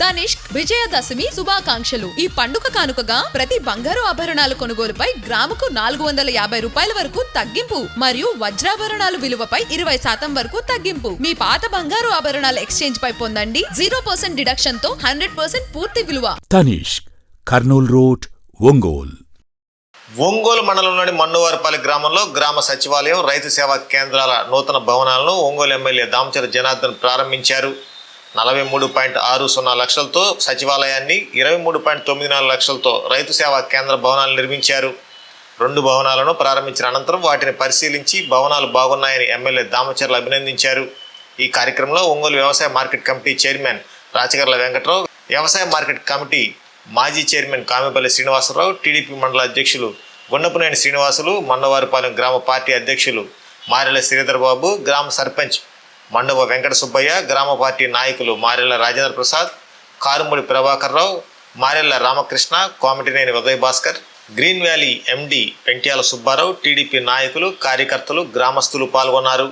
తనిష్క్ విజయదశమి శుభాకాంక్షలు. ఈ పండుగ కానుకగా ప్రతి బంగారు ఆభరణాల కొనుగోలుపై గ్రాముకు నాలుగు వందల యాభై రూపాయల వరకు తగ్గింపు మరియు వజ్రాభరణాలు విలువపై ఇరవై శాతం వరకు తగ్గింపు. మీ పాత బంగారు ఆభరణాల ఎక్స్చేంజ్ పై పొందండి. జీరో పర్సెంట్ డిడక్షన్తో హండ్రెడ్ పర్సెంట్ పూర్తి విలువ. తనిష్క్ కర్నూల్ రోడ్ ఒంగోల్. ఒంగోలు మండలంలోని మన్నువారిపల్లి గ్రామంలో గ్రామ సచివాలయం రైతు సేవా కేంద్రాల నూతన భవనాలను ఒంగోలు ఎమ్మెల్యే దామచర జనార్దన్ ప్రారంభించారు. నలభై మూడు పాయింట్ ఆరు సున్నా లక్షలతో సచివాలయాన్ని ఇరవై మూడు పాయింట్ తొమ్మిది నాలుగు లక్షలతో రైతు సేవా కేంద్ర భవనాలు నిర్మించారు. రెండు భవనాలను ప్రారంభించిన అనంతరం వాటిని పరిశీలించి భవనాలు బాగున్నాయని ఎమ్మెల్యే దామచర్లు అభినందించారు. ఈ కార్యక్రమంలో ఒంగోలు వ్యవసాయ market committee chairman Rachagarla Venkatrao వ్యవసాయ మార్కెట్ కమిటీ మాజీ చైర్మన్ కామిపల్లి శ్రీనివాసరావు టీడీపీ మండల అధ్యక్షులు గుండపునేని శ్రీనివాసులు మన్నవారిపాలెం గ్రామ పార్టీ అధ్యక్షులు మారెల శ్రీధర్ బాబు గ్రామ సర్పంచ్ మండవ వెంకట సుబ్బయ్య గ్రామ పార్టీ నాయకులు Marella Rajendra Prasad Karumudi Prabhakar Rao Marella Ramakrishna Komatineni Uday Bhaskar green valley MD Pentyala Subbarao TDP నాయకులు కార్యకర్తలు గ్రామస్తులు పాల్గొన్నారు.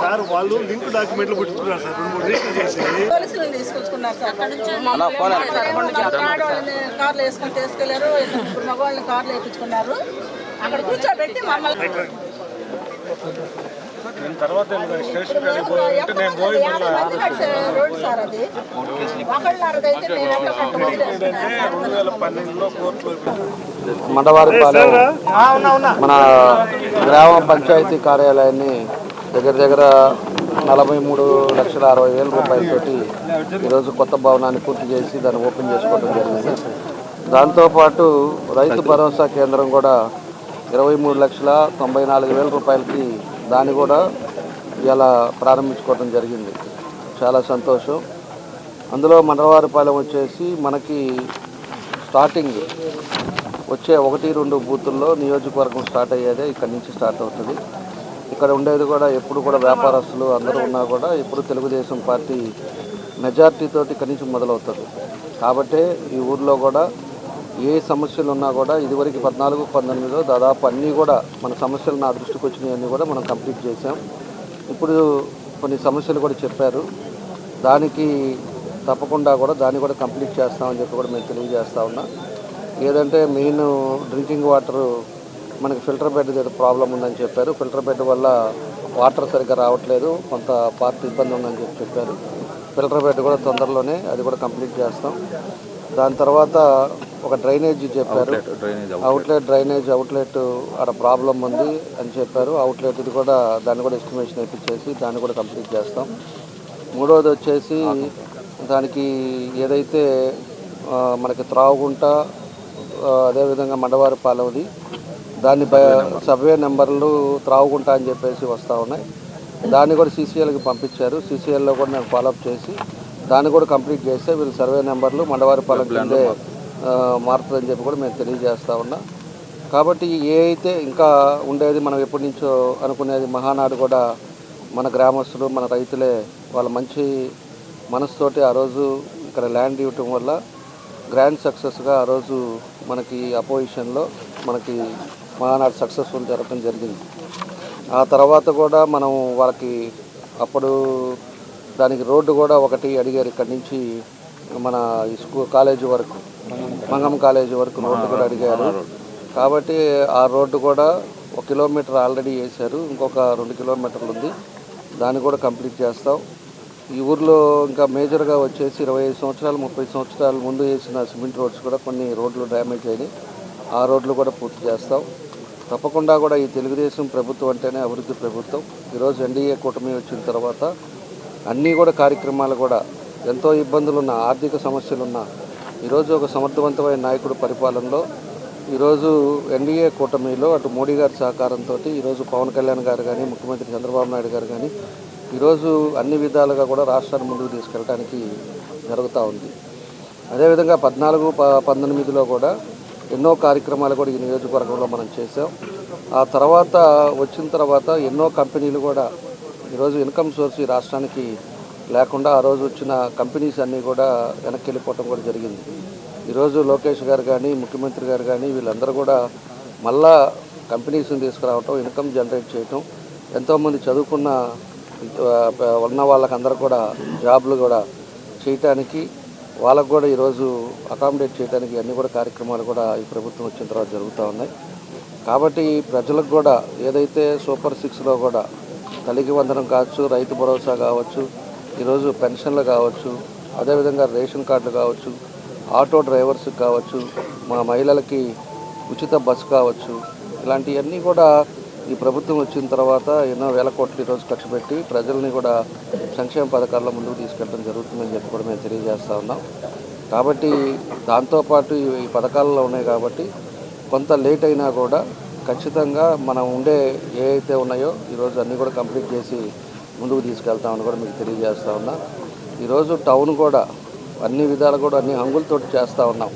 సార్ వాళ్ళు లింక్ డాక్యుమెంట్లు పుట్టుకున్నారు సార్. రెండు మూడు రీసెంట్ చేసి పోలీసులను తీసుకొచ్చుకున్నారు సార్. కార్లు వేసుకొని తీసుకెళ్ళారు మగవాళ్ళని కార్లు వేయించుకున్నారు. అక్కడ కూర్చోబెట్టి మమ్మల్ని నేను తర్వాత స్టేషన్ కాడికి నేను పోయి. రెండు వేల పన్నెండులో కోర్టులో మండవారిపాలెం మన గ్రామ పంచాయతీ కార్యాలయాన్ని దగ్గర దగ్గర నలభై మూడు లక్షల అరవై వేల రూపాయలతోటి ఈరోజు కొత్త భవనాన్ని పూర్తి చేసి దాన్ని ఓపెన్ చేసుకోవడం జరిగింది దాంతోపాటు రైతు భరోసా కేంద్రం కూడా ఇరవై మూడు లక్షల తొంభై నాలుగు వేల రూపాయలకి దాన్ని కూడా ఇలా ప్రారంభించుకోవడం జరిగింది. చాలా సంతోషం. అందులో మండలవారిపాలెం వచ్చేసి మనకి స్టార్టింగ్ వచ్చే ఒకటి రెండు బూతుల్లో నియోజకవర్గం స్టార్ట్ అయ్యేదే ఇక్కడి నుంచి స్టార్ట్ అవుతుంది. ఇక్కడ ఉండేది కూడా ఎప్పుడు కూడా వ్యాపారస్తులు అందరూ ఉన్నా కూడా ఇప్పుడు తెలుగుదేశం పార్టీ మెజార్టీతోటి ఇక్కడి నుంచి మొదలవుతుంది. కాబట్టే ఈ ఊర్లో కూడా ఏ సమస్యలు ఉన్నా కూడా ఇదివరకు పద్నాలుగు పంతొమ్మిదిలో దాదాపు అన్నీ కూడా మన సమస్యలు నా దృష్టికి వచ్చినవన్నీ కూడా మనం కంప్లీట్ చేసాం ఇప్పుడు కొన్ని సమస్యలు కూడా చెప్పారు. దానికి తప్పకుండా కూడా దాన్ని కూడా కంప్లీట్ చేస్తామని చెప్పి కూడా మేము తెలియజేస్తా ఉన్నా. ఏదంటే మెయిన్ డ్రింకింగ్ వాటర్ మనకి ఫిల్టర్ బెడ్ ఏదో ప్రాబ్లం ఉందని చెప్పారు. ఫిల్టర్ బెడ్ వల్ల వాటర్ సరిగ్గా రావట్లేదు. కొంత పార్ట్ ఇబ్బంది ఉందని చెప్పి చెప్పారు. ఫిల్టర్ బెడ్ కూడా తొందరలోనే అది కూడా కంప్లీట్ చేస్తాం. దాని తర్వాత ఒక డ్రైనేజ్ చెప్పారు. అవుట్లెట్ డ్రైనేజ్ అవుట్లెట్ ఆడ ప్రాబ్లం ఉంది అని చెప్పారు. అవుట్లెట్ ఇది కూడా దాన్ని కూడా ఎస్టిమేషన్ ఇప్పించేసి దాన్ని కూడా కంప్లీట్ చేస్తాం. మూడవది వచ్చేసి దానికి ఏదైతే మనకి త్రావుగుంట ఆ, అదేవిధంగా మండవారి పాలవది దాన్ని బ సర్వే నెంబర్లు త్రావుగుంట అని చెప్పేసి వస్తూ ఉన్నాయి. దాన్ని కూడా సీసీఎల్కి పంపించారు. సీసీఎల్లో కూడా నేను ఫాలోఅప్ చేసి దాన్ని కూడా కంప్లీట్ చేస్తే వీళ్ళు సర్వే నెంబర్లు మండవారిపాలెం కిందే మారుతుందని చెప్పి కూడా మేము తెలియజేస్తా ఉన్నాం. కాబట్టి ఏ అయితే ఇంకా ఉండేది మనం ఎప్పటి నుంచో అనుకునేది మహానాడు కూడా మన గ్రామస్తులు మన రైతులే వాళ్ళ మంచి మనసుతోటి ఆ రోజు ఇక్కడ ల్యాండ్ ఇవ్వటం వల్ల గ్రాండ్ సక్సెస్గా ఆ రోజు మనకి అపోజిషన్లో మనకి మహానాడు సక్సెస్ఫుల్ జరగడం జరిగింది. ఆ తర్వాత కూడా మనం వాళ్ళకి అప్పుడు దానికి రోడ్డు కూడా ఒకటి అడిగారు ఇక్కడి నుంచి మన స్కూల్ కాలేజీ వరకు మంగం కాలేజీ వరకు రోడ్డు కూడా అడిగారు. కాబట్టి ఆ రోడ్డు కూడా ఒక కిలోమీటర్ ఆల్రెడీ వేశారు. ఇంకొక రెండు కిలోమీటర్లు ఉంది. దాన్ని కూడా కంప్లీట్ చేస్తాం. ఈ ఊర్లో ఇంకా మేజర్గా వచ్చేసి ఇరవై ఐదు సంవత్సరాలు ముప్పై సంవత్సరాల ముందు వేసిన సిమెంట్ రోడ్స్ కూడా కొన్ని రోడ్లు డ్యామేజ్ అయినాయి. ఆ రోడ్లు కూడా పూర్తి చేస్తాం. తప్పకుండా కూడా ఈ తెలుగుదేశం ప్రభుత్వం అంటేనే అభివృద్ధి ప్రభుత్వం. ఈరోజు ఎన్డీఏ కూటమి వచ్చిన తర్వాత అన్నీ కూడా కార్యక్రమాలు కూడా ఎంతో ఇబ్బందులున్న ఆర్థిక సమస్యలున్న ఈరోజు ఒక సమర్థవంతమైన నాయకుడు పరిపాలనలో ఈరోజు ఎన్డీఏ కూటమిలో అటు మోడీ గారి సహకారంతో ఈరోజు పవన్ కళ్యాణ్ గారు కానీ ముఖ్యమంత్రి చంద్రబాబు నాయుడు గారు కానీ ఈరోజు అన్ని విధాలుగా కూడా రాష్ట్రాన్ని ముందుకు తీసుకెళ్ళడానికి జరుగుతూ ఉంది. అదేవిధంగా పద్నాలుగు ప పంతొమ్మిదిలో కూడా ఎన్నో కార్యక్రమాలు కూడా ఈ నియోజకవర్గంలో మనం చేసాం ఆ తర్వాత వచ్చిన తర్వాత ఎన్నో కంపెనీలు కూడా ఈరోజు ఇన్కమ్ సోర్స్ ఈ రాష్ట్రానికి లేకుండా ఆ రోజు వచ్చిన కంపెనీస్ అన్నీ కూడా వెనక్కి వెళ్ళిపోవటం కూడా జరిగింది. ఈరోజు లోకేష్ గారు కానీ ముఖ్యమంత్రి గారు కానీ వీళ్ళందరూ కూడా మళ్ళా కంపెనీస్ని తీసుకురావటం ఇన్కమ్ జనరేట్ చేయటం ఎంతోమంది చదువుకున్న ఉన్న వాళ్ళకందరూ కూడా జాబ్లు కూడా చేయటానికి వాళ్ళకు కూడా ఈరోజు అకామిడేట్ చేయడానికి అన్ని కూడా కార్యక్రమాలు కూడా ఈ ప్రభుత్వం వచ్చిన తర్వాత జరుగుతూ ఉన్నాయి. కాబట్టి ప్రజలకు కూడా ఏదైతే సూపర్ సిక్స్లో కూడా తల్లికి వందనం కావచ్చు రైతు భరోసా కావచ్చు ఈరోజు పెన్షన్లు కావచ్చు అదేవిధంగా రేషన్ కార్డులు కావచ్చు ఆటో డ్రైవర్స్కి కావచ్చు మా మహిళలకి ఉచిత బస్సు కావచ్చు ఇలాంటివన్నీ కూడా ఈ ప్రభుత్వం వచ్చిన తర్వాత ఎన్నో వేల కోట్లు ఈరోజు ఖర్చు పెట్టి ప్రజల్ని కూడా సంక్షేమ పథకాల్లో ముందుకు తీసుకెళ్ళడం జరుగుతుందని చెప్పి కూడా మేము తెలియజేస్తూ ఉన్నాం. కాబట్టి దాంతోపాటు ఈ ఈ పథకాలలో ఉన్నాయి కాబట్టి కొంత లేట్ అయినా కూడా ఖచ్చితంగా మనం ఉండే ఏ అయితే ఉన్నాయో ఈరోజు అన్నీ కూడా కంప్లీట్ చేసి ముందుకు తీసుకెళ్తామని కూడా మీకు తెలియజేస్తా ఉన్నా. ఈరోజు టౌన్ కూడా అన్ని విధాలు కూడా అన్ని హంగులతోటి చేస్తూ ఉన్నాం.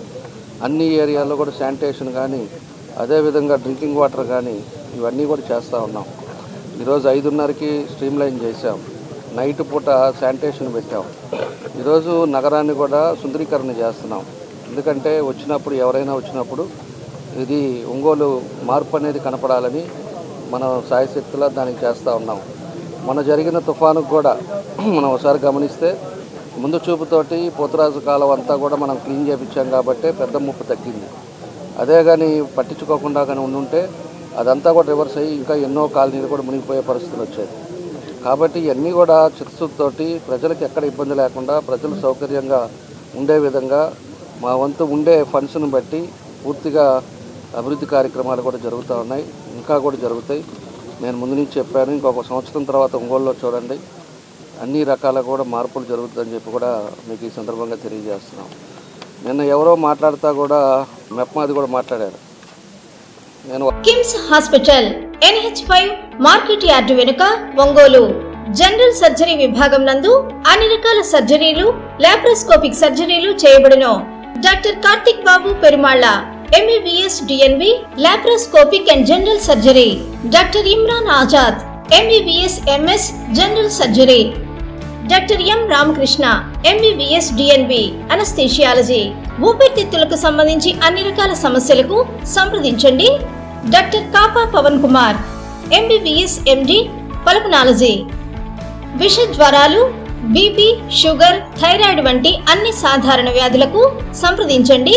అన్ని ఏరియాల్లో కూడా శానిటేషన్ కానీ అదేవిధంగా డ్రింకింగ్ వాటర్ కానీ ఇవన్నీ కూడా చేస్తూ ఉన్నాం. ఈరోజు ఐదున్నరకి స్ట్రీమ్ లైన్ చేసాం నైట్ పూట శానిటేషన్ పెట్టాం. ఈరోజు నగరాన్ని కూడా సుందరీకరణ చేస్తున్నాం. ఎందుకంటే వచ్చినప్పుడు ఎవరైనా వచ్చినప్పుడు ఇది ఒంగోలు మార్పు అనేది కనపడాలని మనం సాయశక్తిలో దానికి చేస్తూ ఉన్నాం. మన జరిగిన తుఫానుకు కూడా మనం ఒకసారి గమనిస్తే ముందు చూపుతోటి పోతురాజు కాలం అంతా కూడా మనం క్లీన్ చేయించాం కాబట్టి పెద్ద ముప్పు తగ్గింది. అదే కానీ పట్టించుకోకుండా కానీ ఉండుంటే అదంతా కూడా రివర్స్ అయ్యి ఇంకా ఎన్నో కాలనీలు కూడా మునిగిపోయే పరిస్థితులు వచ్చాయి. కాబట్టి ఇవన్నీ కూడా చిత్తశుద్ధితోటి ప్రజలకు ఎక్కడ ఇబ్బంది లేకుండా ప్రజలు సౌకర్యంగా ఉండే విధంగా మా వంతు ఉండే ఫండ్స్ను బట్టి పూర్తిగా అభివృద్ధి కార్యక్రమాలు కూడా జరుగుతూ ఉన్నాయి. ఇంకా కూడా జరుగుతాయి. నేను ముందు నుంచి చెప్పాను ఇంకొక సంవత్సరం తర్వాత ఒంగోలులో చూడండి. అన్ని రకాల కూడా మార్పులు జరుగుతుందని చెప్పి కూడా మీకు ఈ సందర్భంగా తెలియజేస్తున్నాం. నిన్న ఎవరో మాట్లాడుతా కూడా మెప్మాది కూడా మాట్లాడారు. నేను KIMS hospital NH five market yard వెనుక ఒంగోలు. జనరల్ సర్జరీ విభాగం నందు అన్ని రకాల సర్జరీలు లాప్రోస్కోపిక్ సర్జరీలు చేయబడును. Doctor Karthik Babu Perumalla. MBBS DNB laparoscopic and general surgery doctor Imran Azad MBBS MS general surgery doctor M Ramakrishna MBBS DNB anaesthesiology ఊపిరితిత్తులకు సంబంధించి అన్ని రకాల సమస్యలకు సంప్రదించండి. Doctor Kapa Pavan Kumar MBBS MD pulmonology విష జ్వరాలు BP sugar thyroid వంటి అన్ని సాధారణ వ్యాధులకు సంప్రదించండి.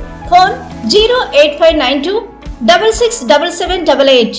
Phone zero eight five nine two double six double seven double eight